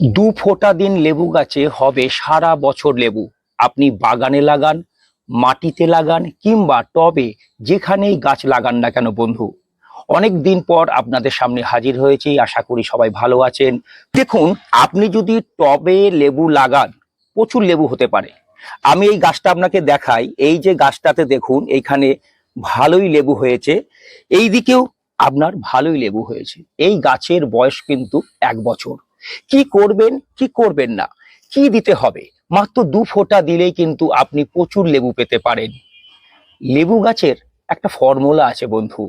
দু ফোঁটা দিন লেবু গাছে হবে সারা বছর লেবু। আপনি বাগানে লাগান, মাটিতে লাগান কিংবা টবে যেখানেই গাছ লাগান না কেন বন্ধু। অনেক দিন পর আপনাদের সামনে হাজির হয়েছি, আশা করি সবাই ভালো আছেন। দেখুন, আপনি যদি টবে লেবু লাগান, প্রচুর লেবু হতে পারে। আমি এই গাছটা আপনাকে দেখাই। এই যে গাছটাতে দেখুন, এইখানে ভালোই লেবু হয়েছে। এই দিকেও আপনার ভালোই লেবু হয়েছে। এই গাছের বয়স কিন্তু এক বছর। কি করবেন কি করবেন না, কি দিতে হবে? মাত্র দু ফোঁটা দিলেই কিন্তু আপনি প্রচুর লেবু পেতে পারেন। লেবু গাছের একটা ফর্মুলা আছে বন্ধু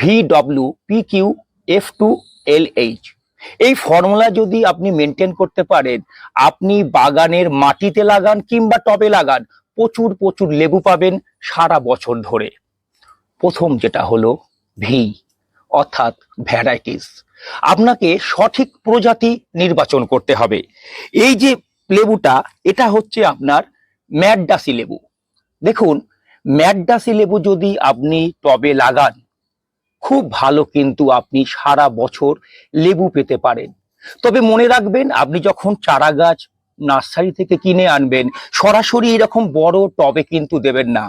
V W P Q F two L H এই ফর্মুলা যদি আপনি মেনটেন করতে পারেন, আপনি বাগানের মাটিতে লাগান কিংবা টবে লাগান, প্রচুর প্রচুর লেবু পাবেন সারা বছর ধরে। প্রথম যেটা হলো ভি। অর্থাৎ ভ্যারাইটিস। আপনাকে সঠিক প্রজাতি নির্বাচন করতে হবে। এই যে লেবুটা, এটা হচ্ছে আপনার ম্যাডডাসি লেবু। দেখুন ম্যাডডাসি লেবু যদি আপনি টবে লাগান, খুব ভালো কিন্তু আপনি সারা বছর লেবু পেতে পারেন। তবে মনে রাখবেন, আপনি যখন চারা গাছ নার্সারি থেকে কিনে আনবেন। সরাসরি এরকম বড় টবে কিন্তু দেবেন না।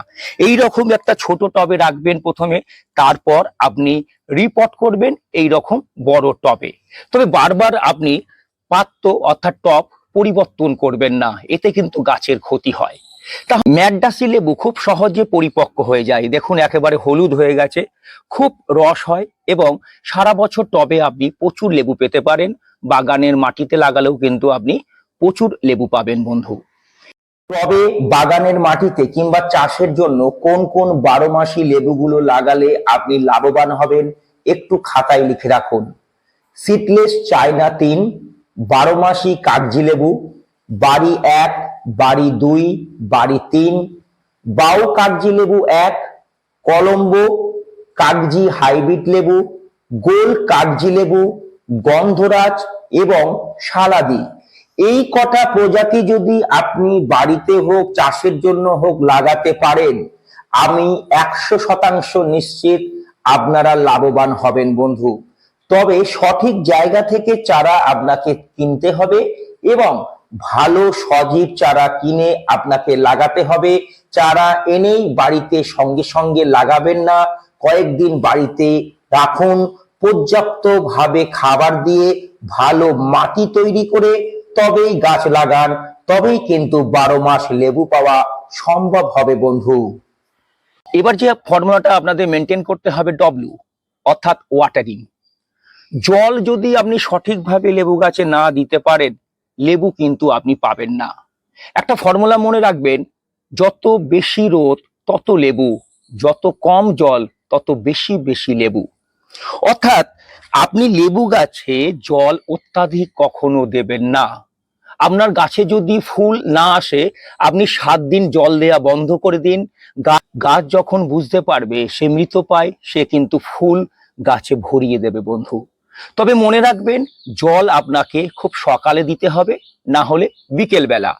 এই রকম একটা ছোট টবে রাখবেন প্রথমে, তারপর আপনি রিপোর্ট করবেন এই রকম বড় টবে। তবে বারবার আপনি পাত্র অর্থাৎ টপ পরিবর্তন করবেন না, এতে কিন্তু গাছের ক্ষতি হয়। তা ম্যাডডাসি লেবু খুব সহজে পরিপক্ক হয়ে যায়। দেখুন, একেবারে হলুদ হয়ে গেছে, খুব রস হয় এবং সারা বছর টবে আপনি প্রচুর লেবু পেতে পারেন। বাগানের মাটিতে লাগালেও কিন্তু আপনি প্রচুর লেবু পাবেন বন্ধু। তবে বাগানের মাটিতে কিংবা চাষের জন্য কোন কোন বারো মাসি লেবুগুলো লাগালে আপনি লাভবান হবেন একটু খাতায় লিখে রাখুন। সিটলেস চায়না তিন, বারো মাসি কাগজি লেবু, বাড়ি এক, বাড়ি দুই, বাড়ি তিন বাউ কাগজি লেবু এক, কলম্বো কাগজি হাইব্রিড লেবু, গোল কাগজি লেবু, গন্ধরাজ এবং সালাদি। এই কটা প্রজাতি যদি আপনি বাড়িতে হোক, চাষের জন্য হোক লাগাতে পারেন, আমি একশো শতাংশ নিশ্চিত আপনারা লাভবান হবেন বন্ধু। তবে সঠিক জায়গা থেকে চারা আপনাকে কিনতে হবে এবং ভালো সজীব চারা কিনে আপনাকে লাগাতে হবে। চারা এনেই বাড়িতে সঙ্গে সঙ্গে লাগাবেন না। কয়েকদিন বাড়িতে রাখুন। পর্যাপ্ত ভাবে খাবার দিয়ে ভালো মাটি তৈরি করে তবেই গাছ লাগান, তবেই কিন্তু বারো মাস লেবু পাওয়া সম্ভব হবে, বন্ধু। এবার যে ফর্মুলাটা আপনাদের মেনটেন করতে হবে ডব্লিউ অর্থাৎ ওয়াটারিং জল যদি আপনি সঠিকভাবে লেবু গাছে না দিতে পারেন, লেবু কিন্তু আপনি পাবেন না। একটা ফর্মুলা মনে রাখবেন, যত বেশি রোদ, তত লেবু, যত কম জল, তত বেশি বেশি লেবু। অর্থাৎ আপনি লেবু গাছে জল অত্যাধিক কখনো দেবেন না। আপনার গাছে যদি ফুল না আসে, আপনি সাত দিন জল দেয়া বন্ধ করে দিন। গাছ যখন বুঝতে পারবে সে মৃত পায়, সে কিন্তু ফুল গাছে ভরিয়ে দেবে বন্ধু। তবে মনে রাখবেন, জল আপনাকে খুব সকালে দিতে হবে, না হলে বিকেল বেলা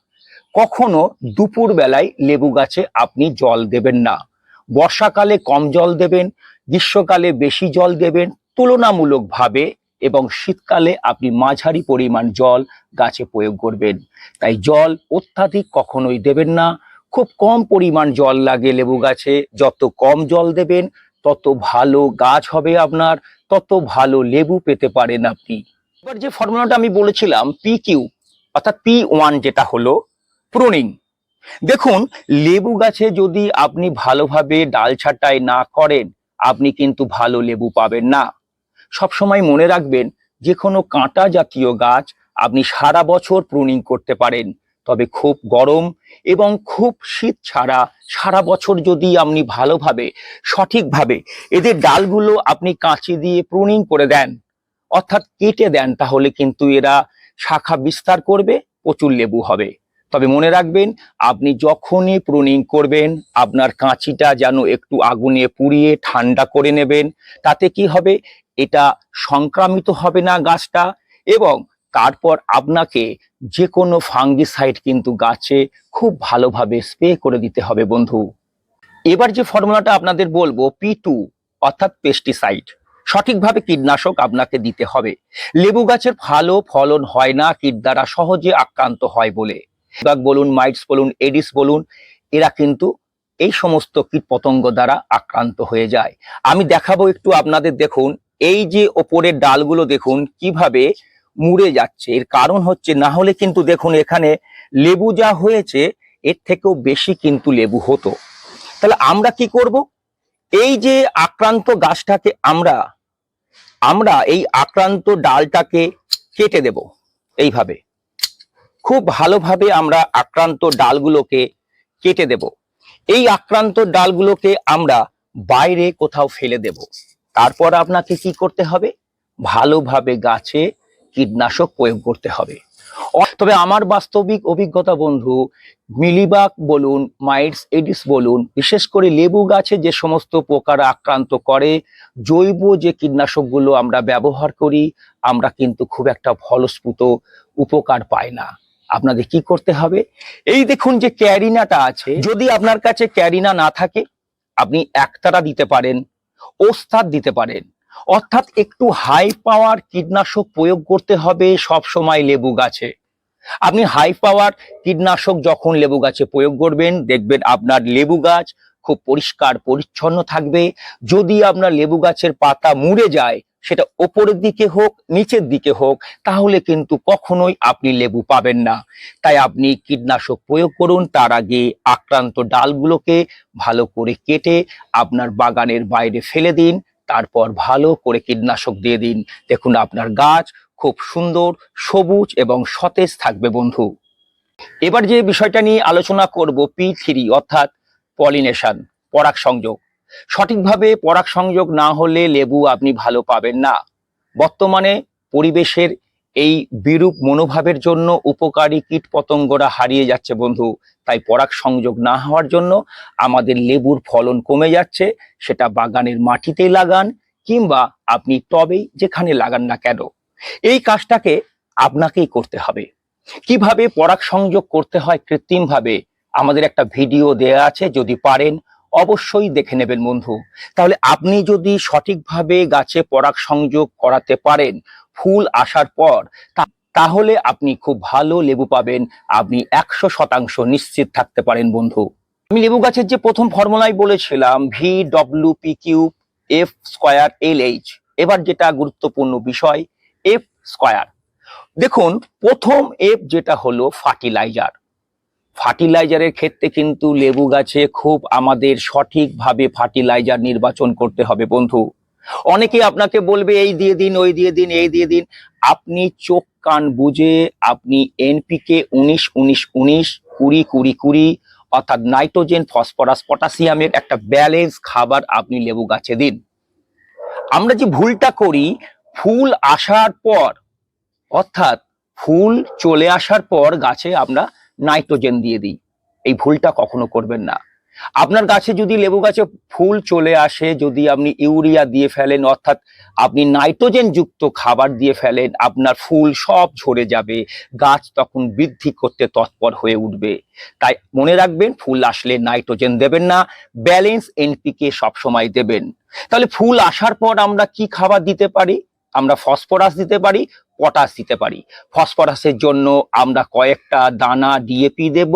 কখনো দুপুর বেলায় লেবু গাছে আপনি জল দেবেন না। বর্ষাকালে কম জল দেবেন, গ্রীষ্মকালে বেশি জল দেবেন, তুলনামূলকভাবে এবং শীতকালে আপনি মাঝারি পরিমাণ জল গাছে প্রয়োগ করবেন। তাই জল অত্যাধিক কখনোই দেবেন না। খুব কম পরিমাণ জল লাগে লেবু গাছে যত কম জল দেবেন, তত ভালো গাছ হবে আপনার, তত ভালো লেবু পেতে পারেন আপনি। এবার যে ফর্মুলাটা আমি বলেছিলাম পি কিউ অর্থাৎ পি ওয়ান যেটা হলো প্রুনিং দেখুন, লেবু গাছে যদি আপনি ভালোভাবে ডাল ছাঁটাই না করেন, আপনি কিন্তু ভালো লেবু পাবেন না। সবসময় মনে রাখবেন যে কোনো কাঁটা জাতীয় গাছ আপনি সারা বছর প্রুনিং করতে পারেন। তবে খুব গরম এবং খুব শীত ছাড়া সারা বছর যদি আপনি ভালোভাবে, সঠিকভাবে এদের ডালগুলো আপনি কাঁচি দিয়ে প্রুনিং করে দেন, অর্থাৎ কেটে দেন, তাহলে কিন্তু এরা শাখা বিস্তার করবে, প্রচুর লেবু হবে। তবে মনে রাখবেন, আপনি যখনই প্রুনিং করবেন, আপনার কাঁচিটা যেন একটু আগুনে পুড়িয়ে ঠান্ডা করে নেবেন, তাতে কি হবে? এটা সংক্রামিত হবে না গাছটা এবং তারপর আপনাকে যে কোনো ফাঙ্গিসাইড কিন্তু গাছে খুব ভালোভাবে স্প্রে করে দিতে হবে বন্ধু। এবার যে ফর্মুলাটা আপনাদের বলব পি টু অর্থাৎ পেস্টিসাইড সঠিকভাবে কীটনাশক আপনাকে দিতে হবে। লেবু গাছের ভালো ফলন হয় না, কীট দ্বারা সহজে আক্রান্ত হয় বলে। বাগ বলুন মাইটস বলুন এডিস বলুন, এরা কিন্তু এই সমস্ত কীট পতঙ্গ দ্বারা আক্রান্ত হয়ে যায়। আমি দেখাবো একটু আপনাদের দেখুন, এই যে ওপরের ডালগুলো দেখুন, কীভাবে মুড়ে যাচ্ছে। এর কারণ হচ্ছে, না হলে কিন্তু দেখুন, এখানে লেবু যা হয়েছে, এর থেকেও বেশি কিন্তু লেবু হতো। তাহলে আমরা কি করব? এই যে আক্রান্ত গাছটাকে আমরা আমরা এই আক্রান্ত ডালটাকে কেটে দেব, এইভাবে। খুব ভালোভাবে আমরা আক্রান্ত ডালগুলোকে কেটে দেব। এই আক্রান্ত ডালগুলোকে আমরা বাইরে কোথাও ফেলে দেব। তারপর আপনাকে কি করতে হবে? ভালোভাবে গাছে কীটনাশক প্রয়োগ করতে হবে। তবে আমার বাস্তবিক অভিজ্ঞতা বন্ধু, মিলিবাগ বলুন, মাইটস এডিস বলুন, বিশেষ করে লেবু গাছে যে সমস্ত পোকারা আক্রান্ত করে, জৈব যে কীটনাশকগুলো আমরা ব্যবহার করি, আমরা কিন্তু খুব একটা ফলস্ফূত উপকার পাই না। আপনাদের কি করতে হবে? এই দেখুন যে ক্যারিনাটা আছে, যদি আপনার কাছে ক্যারিনা না থাকে, আপনি একতারা দিতে পারেন, ওস্তাদ দিতে পারেন। অর্থাৎ একটু হাই পাওয়ার কীটনাশক প্রয়োগ করতে হবে, সব সময় লেবু গাছে। আপনি হাই পাওয়ার কীটনাশক যখন লেবু গাছে প্রয়োগ করবেন, দেখবেন আপনার লেবু গাছ খুব পরিষ্কার, পরিচ্ছন্ন থাকবে। যদি আপনার লেবু গাছের পাতা মুড়ে যায় সেটা ওপরের দিকে হোক, নিচের দিকে হোক, তাহলে কিন্তু কখনোই আপনি লেবু পাবেন না। তাই আপনি কীটনাশক প্রয়োগ করুন, তার আগে আক্রান্ত ডালগুলোকে ভালো করে কেটে আপনার বাগানের বাইরে ফেলে দিন, তারপর ভালো করে কীটনাশক দিয়ে দিন। দেখুন আপনার গাছ খুব সুন্দর, সবুজ এবং সতেজ থাকবে বন্ধু। এবার যে বিষয়টা নিয়ে আলোচনা করব, পি থ্রি অর্থাৎ পলিনেশন পরাগ সংযোগ সঠিকভাবে পরাগ সংযোগ না হলে লেবু আপনি ভালো পাবেন না। বর্তমানে পরিবেশের এই বিরূপ মনোভাবের জন্য উপকারী কীট পতঙ্গরা হারিয়ে যাচ্ছে বন্ধু। তাই পরাগ সংযোগ না হওয়ার জন্য আমাদের লেবুর ফলন কমে যাচ্ছে, সেটা বাগানের মাটিতেই লাগান কিংবা আপনি টবেই যেখানে লাগান না কেন। এই কাজটাকে আপনাকেই করতে হবে। কীভাবে পরাগ সংযোগ করতে হয় কৃত্রিমভাবে আমাদের একটা ভিডিও দেয়া আছে, যদি পারেন অবশ্যই দেখে নেবেন, বন্ধু। তাহলে আপনি যদি সঠিকভাবে গাছে পরাগ সংযোগ করাতে পারেন ফুল আসার পর তাহলে আপনি খুব ভালো লেবু পাবেন। আপনি একশো শতাংশ নিশ্চিত থাকতে পারেন, বন্ধু। আমি লেবু গাছের যে প্রথম ফর্মুলাই বলেছিলাম V W P Q F square L H এবার যেটা গুরুত্বপূর্ণ বিষয় এফ স্কোয়ার দেখুন, প্রথম এফ যেটা হলো ফার্টিলাইজার ফার্টিলাইজারের ক্ষেত্রে কিন্তু লেবু গাছে খুব আমাদের সঠিকভাবে ফার্টিলাইজার নির্বাচন করতে হবে, বন্ধু। অনেকে আপনাকে বলবে, এই দিয়ে দিন, ওই দিয়ে দিন, এই দিয়ে দিন। আপনি চোখ, কান বুঝে আপনি এনপিকে উনিশ উনিশ উনিশ, কুড়ি কুড়ি কুড়ি, অর্থাৎ নাইট্রোজেন, ফসফরাস, পটাশিয়ামের একটা ব্যালেন্স খাবার আপনি লেবু গাছে দিন। আমরা যে ভুলটা করি, ফুল আসার পর, অর্থাৎ ফুল চলে আসার পর গাছে আমরা নাইট্রোজেন দিয়ে দিই। এই ভুলটা কখনো করবেন না। আপনার গাছে যদি লেবু গাছে ফুল চলে আসে, যদি আপনি ইউরিয়া দিয়ে ফেলেন, অর্থাৎ আপনি নাইট্রোজেন যুক্ত খাবার দিয়ে ফেলেন, আপনার ফুল সব ঝরে যাবে, গাছ তখন বৃদ্ধি করতে তৎপর হয়ে উঠবে। তাই মনে রাখবেন, ফুল আসলে নাইট্রোজেন দেবেন না, ব্যালেন্স এনপিকে সবসময় দেবেন। তাহলে ফুল আসার পর আমরা কি খাবার দিতে পারি? আমরা ফসফরাস দিতে পারি পটাশ দিতে পারি। ফসফরাসের জন্য আমরা কয়েকটা দানা ডিএপি দেব,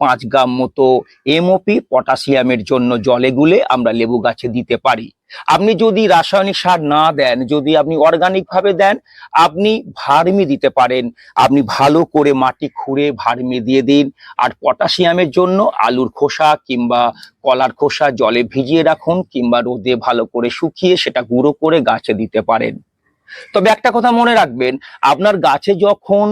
পাঁচ গ্রাম মতো এমওপি পটাশিয়ামের জন্য জলে গুলে আমরা লেবু গাছে দিতে পারি। আপনি যদি রাসায়নিক সার না দেন, যদি আপনি অর্গানিক ভাবে দেন, আপনি ভার্মি দিতে পারেন। আপনি ভালো করে মাটি খুঁড়ে ভার্মি দিয়ে দিন। আর পটাশিয়ামের জন্য আলুর খোসা কিংবা কলার খোসা জলে ভিজিয়ে রাখুন কিংবা রোদে ভালো করে শুকিয়ে সেটা গুঁড়ো করে গাছে দিতে পারেন। তবে একটা কথা মনে রাখবেন, আপনার গাছে যখন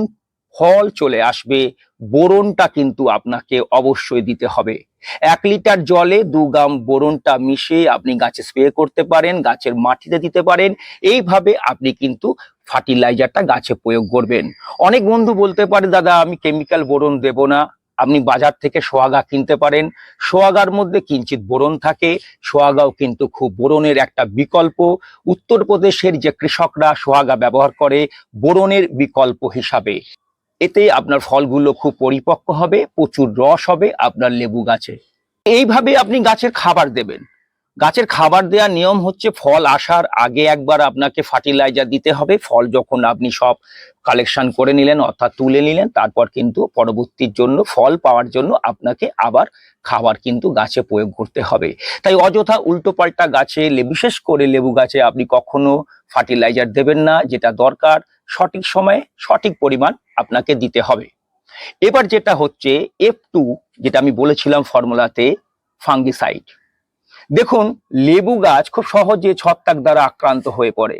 ফল চলে আসবে, বোরনটা কিন্তু আপনাকে অবশ্যই দিতে হবে। এক লিটার জলে দু গ্রাম বোরনটা মিশিয়ে আপনি গাছে স্প্রে করতে পারেন, গাছের মাটিতে দিতে পারেন। এইভাবে আপনি কিন্তু ফার্টিলাইজারটা গাছে প্রয়োগ করবেন। অনেক বন্ধু বলতে পারে, দাদা, আমি কেমিক্যাল বোরন দেব না। আপনি বাজার থেকে সোয়াগা কিনতে পারেন। সোয়াগার মধ্যে কিঞ্চিত বোরন থাকে। সোয়াগাও কিন্তু খুব বোরনের একটা বিকল্প। উত্তরপ্রদেশের যে কৃষকরা সোয়াগা ব্যবহার করে, বোরনের বিকল্প হিসাবে। এতে আপনার ফলগুলো খুব পরিপক্ক হবে, প্রচুর রস হবে আপনার লেবু গাছে। এইভাবে আপনি গাছের খাবার দেবেন। গাছের খাবার দেওয়ার নিয়ম হচ্ছে ফল আসার আগে একবার আপনাকে ফার্টিলাইজার দিতে হবে। ফল যখন আপনি সব কালেকশন করে নিলেন অর্থাৎ তুলে নিলেন, তারপর কিন্তু পরবর্তীর জন্য, ফল পাওয়ার জন্য আপনাকে আবার খাবার কিন্তু গাছে প্রয়োগ করতে হবে। তাই অযথা উল্টোপাল্টা গাছে বিশেষ করে লেবু গাছে আপনি কখনো ফার্টিলাইজার দেবেন না, যেটা দরকার, সঠিক সময়ে সঠিক পরিমাণ আপনাকে দিতে হবে। এবার যেটা হচ্ছে এফ টু যেটা আমি বলেছিলাম ফর্মুলাতে ফাঙ্গিসাইড দেখুন, লেবু গাছ খুব সহজে ছত্রাক দ্বারা আক্রান্ত হয়ে পড়ে।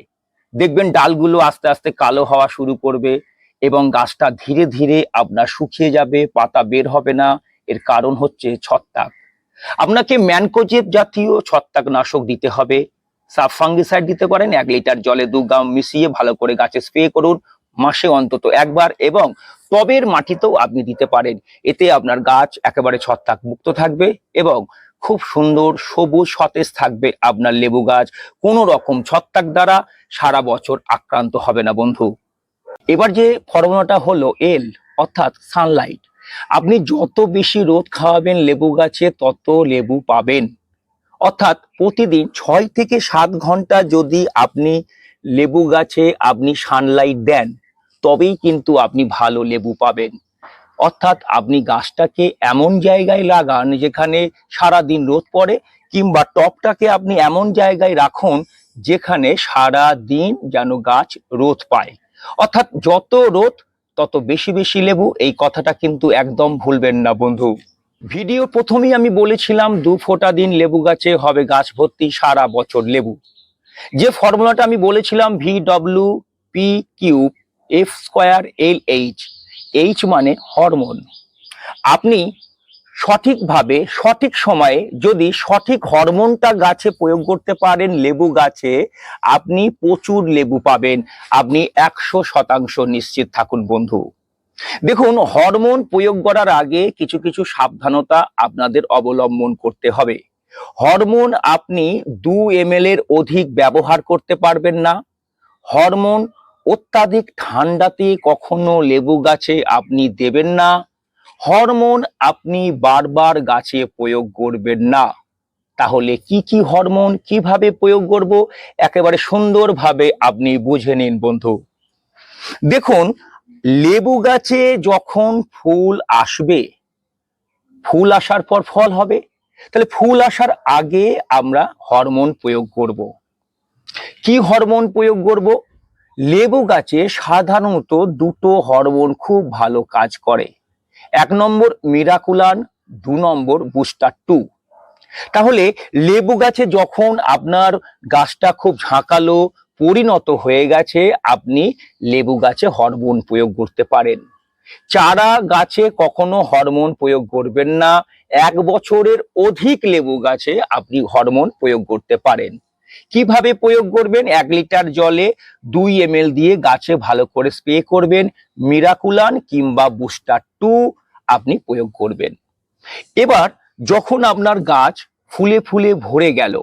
দেখবেন, ডালগুলো আস্তে আস্তে কালো হওয়া শুরু করবে এবং গাছটা ধীরে ধীরে আপনার শুকিয়ে যাবে, পাতা বের হবে না। এর কারণ হচ্ছে ছত্রাক। আপনাকে ম্যানকোজেব জাতীয় ছত্রাকনাশক দিতে হবে। সাব ফাঙ্গিসাইড দিতে পারেন, এক লিটার জলে দু গ্রাম মিশিয়ে ভালো করে গাছে স্প্রে করুন মাসে অন্তত একবার এবং টবের মাটিতেও আপনি দিতে পারেন। এতে আপনার গাছ একেবারে ছত্রাক মুক্ত থাকবে এবং খুব সুন্দর সবুজ সতেজ থাকবে আপনার লেবু গাছ। কোনো রকম ছত্রাক দ্বারা সারা বছর আক্রান্ত হবে না বন্ধু। এবার যে ফর্মুলাটা হলো এল অর্থাৎ সানলাইট আপনি যত বেশি রোদ খাওয়াবেন লেবু গাছে, তত লেবু পাবেন। অর্থাৎ প্রতিদিন ছয় থেকে সাত ঘণ্টা যদি আপনি লেবু গাছে আপনি সানলাইট দেন, তবেই কিন্তু আপনি ভালো লেবু পাবেন। অর্থাৎ আপনি গাছটাকে এমন জায়গায় লাগান যেখানে সারা দিন রোদ পড়ে, কিংবা টপটাকে আপনি এমন জায়গায় রাখুন যেখানে সারা দিন যেন গাছ রোদ পায়। অর্থাৎ যত রোদ, তত বেশি বেশি লেবু, এই কথাটা কিন্তু একদম ভুলবেন না বন্ধু। ভিডিও প্রথমেই আমি বলেছিলাম, দু ফোঁটা দিন লেবু গাছে হবে গাছ ভর্তি সারা বছর লেবু। যে ফর্মুলাটা আমি বলেছিলাম V W P cube F square L H H মানে হরমোন আপনি সঠিকভাবে, সঠিক সময়ে যদি সঠিক হরমোনটা গাছে প্রয়োগ করতে পারেন, লেবু গাছে, আপনি প্রচুর লেবু পাবেন। আপনি একশো শতাংশ নিশ্চিত থাকুন বন্ধু। দেখুন হরমোন প্রয়োগ করার আগে কিছু কিছু সাবধানতা আপনাদের অবলম্বন করতে হবে। হরমোন আপনি দু এম এর অধিক ব্যবহার করতে পারবেন না। হরমোন অত্যাধিক ঠান্ডাতে কখনো লেবু গাছে আপনি দেবেন না। হরমোন আপনি বারবার গাছে প্রয়োগ করবেন না। তাহলে কি কি হরমোন কীভাবে প্রয়োগ করব? একেবারে সুন্দরভাবে আপনি বুঝে নিন, বন্ধু। দেখুন, লেবু গাছে যখন ফুল আসবে, ফুল আসার পর ফল হবে। তাহলে ফুল আসার আগে আমরা হরমোন প্রয়োগ করব। কি হরমোন প্রয়োগ করব? লেবু গাছে সাধারণত দুটো হরমোন খুব ভালো কাজ করে। এক নম্বর মিরাকুলান, দু নম্বর বুস্টার টু। তাহলে লেবু গাছে যখন আপনার গাছটা খুব ঝাঁকালো, পরিণত হয়ে গেছে, আপনি লেবু গাছে হরমোন প্রয়োগ করতে পারেন। চারা গাছে কখনো হরমোন প্রয়োগ করবেন না। এক বছরের অধিক লেবু গাছে আপনি হরমোন প্রয়োগ করতে পারেন। কীভাবে প্রয়োগ করবেন? এক লিটার জলে দুই এম দিয়ে গাছে ভালো করে স্প্রে করবেন, মিরাকুলান কিংবা বুস্টার টু আপনি প্রয়োগ করবেন। এবার যখন আপনার গাছ ফুলে ফুলে ভরে গেল,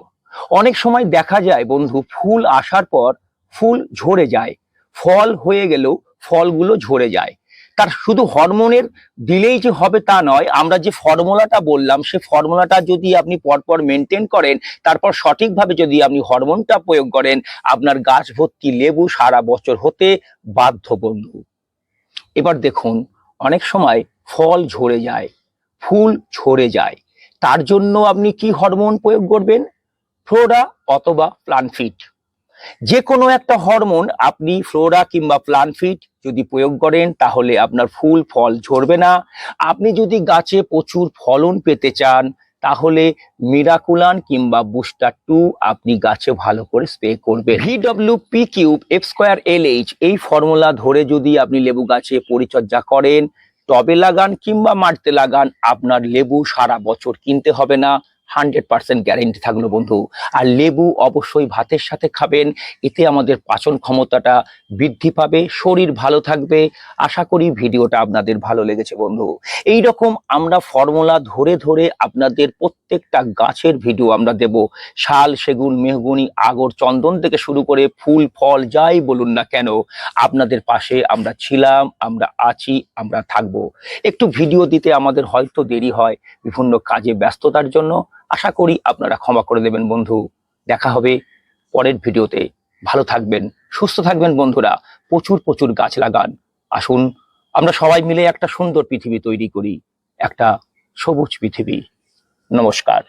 অনেক সময় দেখা যায় বন্ধু, ফুল আসার পর ফুল ঝরে যায়, ফল হয়ে গেলেও ফলগুলো ঝরে যায়। তার শুধু হরমোনের দিলেই যে হবে তা নয়, আমরা যে ফর্মুলাটা বললাম, সে ফর্মুলাটা যদি আপনি পরপর মেনটেন করেন, তারপর সঠিকভাবে যদি আপনি হরমোনটা প্রয়োগ করেন, আপনার গাছ ভর্তি লেবু সারা বছর হতে বাধ্য বন্ধু। এবার দেখুন, অনেক সময় ফল ঝরে যায়, ফুল ঝরে যায়, তার জন্য আপনি কি হরমোন প্রয়োগ করবেন? ফ্লোরা অথবা প্লানফিট যে কোনো একটা হরমোন আপনি ফ্লোরা কিংবা প্লানফিট যদি প্রয়োগ করেন, তাহলে আপনার ফুল, ফল ঝরবে না। আপনি যদি গাছে প্রচুর ফলন পেতে চান, তাহলে মিরাকুলান কিংবা বুস্টার টু আপনি গাছে ভালো করে স্প্রে করবেন। V W P cube F square L H এই ফর্মুলা ধরে যদি আপনি লেবু গাছে পরিচর্যা করেন, টবে লাগান কিংবা মাটিতে লাগান, আপনার লেবু সারা বছর কিনতে হবে না। হান্ড্রেড পার্সেন্ট গ্যারেন্টি থাকল বন্ধু। আর লেবু অবশ্যই ভাতের সাথে খাবেন, এতে আমাদের পাচন ক্ষমতাটা বৃদ্ধি পাবে, শরীর ভালো থাকবে। আশা করি ভিডিওটা আপনাদের ভালো লেগেছে বন্ধু। এই রকম আমরা ফর্মুলা ধরে ধরে আপনাদের প্রত্যেকটা গাছের ভিডিও আমরা দেব। শাল, সেগুন, মেহগুনি, আগর, চন্দন থেকে শুরু করে ফুল, ফল, যাই বলুন না কেন, আপনাদের পাশে আমরা ছিলাম, আমরা আছি, আমরা থাকব। একটু ভিডিও দিতে আমাদের হয়তো দেরি হয়, বিভিন্ন কাজে ব্যস্ততার জন্য। আশা করি আপনারা ক্ষমা করে দেবেন বন্ধু। দেখা হবে পরের ভিডিওতে। ভালো থাকবেন, সুস্থ থাকবেন বন্ধুরা। প্রচুর প্রচুর গাছ লাগান। আসুন, আমরা সবাই মিলে একটা সুন্দর পৃথিবী তৈরি করি। একটা সবুজ পৃথিবী। নমস্কার।